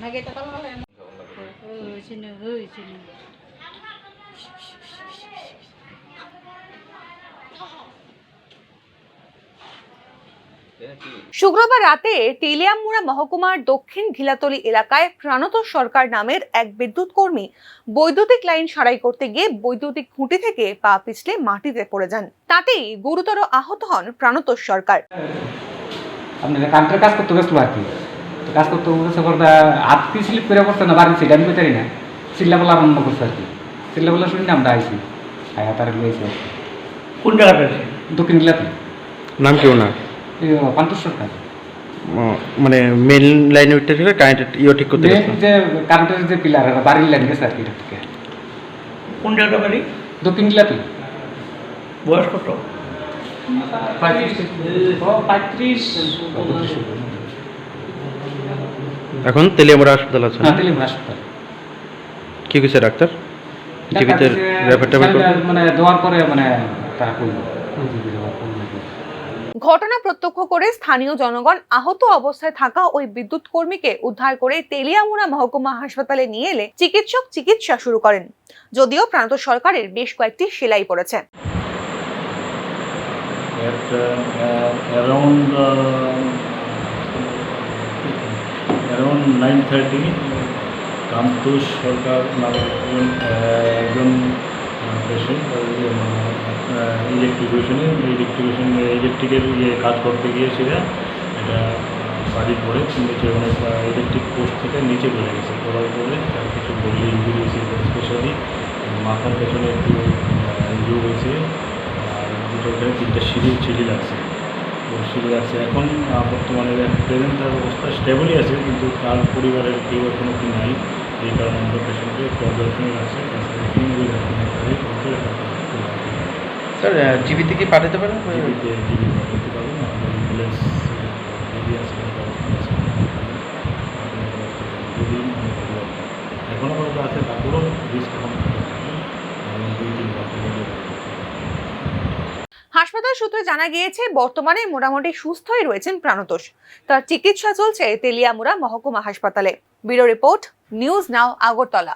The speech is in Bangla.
নাগে তো পালা হই চিনি হই চিনি শুক্রবার রাতে তেলিয়ামুড়া মহকুমার দক্ষিণ ঘিলাতলি এলাকায় প্রাণত সরকার নামের এক বিদ্যুৎ কর্মী বৈদ্যুতিক লাইন সারাই করতে গিয়ে বৈদ্যুতিক খুঁটি থেকে পা পিছলে মাটিতে পড়ে যান। তাতেই গুরুতর আহত হন প্রাণত সরকার। আপনার কান্টের কাজ করতে গেছিল আর কি? কাজ করতে গেছে করতে হাত কি স্লিপ করে পড়ছে না বাড়ি সেটা আমি পেতারি না। চিল্লা বলা আরম্ভ করছে আর কি। চিল্লা বলা শুনি আমরা আইছি আয়া তার লইছে কোন জায়গাটা দক্ষিণ গিলাতে নাম কি ওনার? পান্তর সরকার? মানে মেন লাইনে উঠতে থেকে কারেন্ট ইয়ে ঠিক করতে যে কারেন্টের যে পিলার বাড়ির লাইন গেছে আর কি এটা থেকে। কোন জায়গাটা বাড়ি? দক্ষিণ গিলাতে বয়স কত? পঁয়ত্রিশ। এখন তেলিয়ামুড়া হাসপাতাল আছে না? তেলিম হাসপাতাল। কি কইছে ডাক্তার? টিভিতে রেফার টেফার করে মানে দেওয়ার পরে মানে তারা করল ঘটনা প্রত্যক্ষ করে স্থানীয় জনগণ আহত অবস্থায় থাকা ওই বিদ্যুৎ কর্মীকে উদ্ধার করে তেলিয়ামুড়া মহকুমা হাসপাতালে নিয়ে এলে চিকিৎসক চিকিৎসা শুরু করেন। যদিও প্রান্ত সরকারের বেশ কয়েকটি সেলাই পড়েছে। At around around 9:30 কান্তোষ সরকার একজন পেশেন্ট ইলেকট্রিফিকেশনে ইলেকট্রিফিকেশন ইলেকট্রিকের ইয়ে কাজ করতে গিয়েছিল এটা বাড়ি পড়ে নিচে অনেক ইলেকট্রিক পোস্ট থেকে নিচে পড়ে গেছে। পড়ার পরে তার কিছু বডি ইঞ্জুরি হয়েছে স্পেশালি মাথার পেছনে একটু ইঞ্জুরি হয়েছে, আর দুটো এখানে তিনটা সিঁড়ি ছিলি লাগছে। তো সিঁড়ি লাগছে। এখন বর্তমানে প্রেজেন্ট তার অবস্থা স্টেবলই আছে, কিন্তু তার পরিবারের কেউ এখনও কি নাই, এই কারণে আমরা পেশেন্টকে একটু অবজারভেশনে রাখছি স্যার জিবিতে কি পাঠাতে পারেন? পর্যন্ত আছে তারপরেও রিস্ক দুই তিন হাসপাতাল সূত্রে জানা গিয়েছে বর্তমানে মোটামুটি সুস্থই রয়েছেন প্রাণতোষ। তার চিকিৎসা চলছে তেলিয়ামুড়া মহকুমা হাসপাতালে। Bureau report news now Agartala.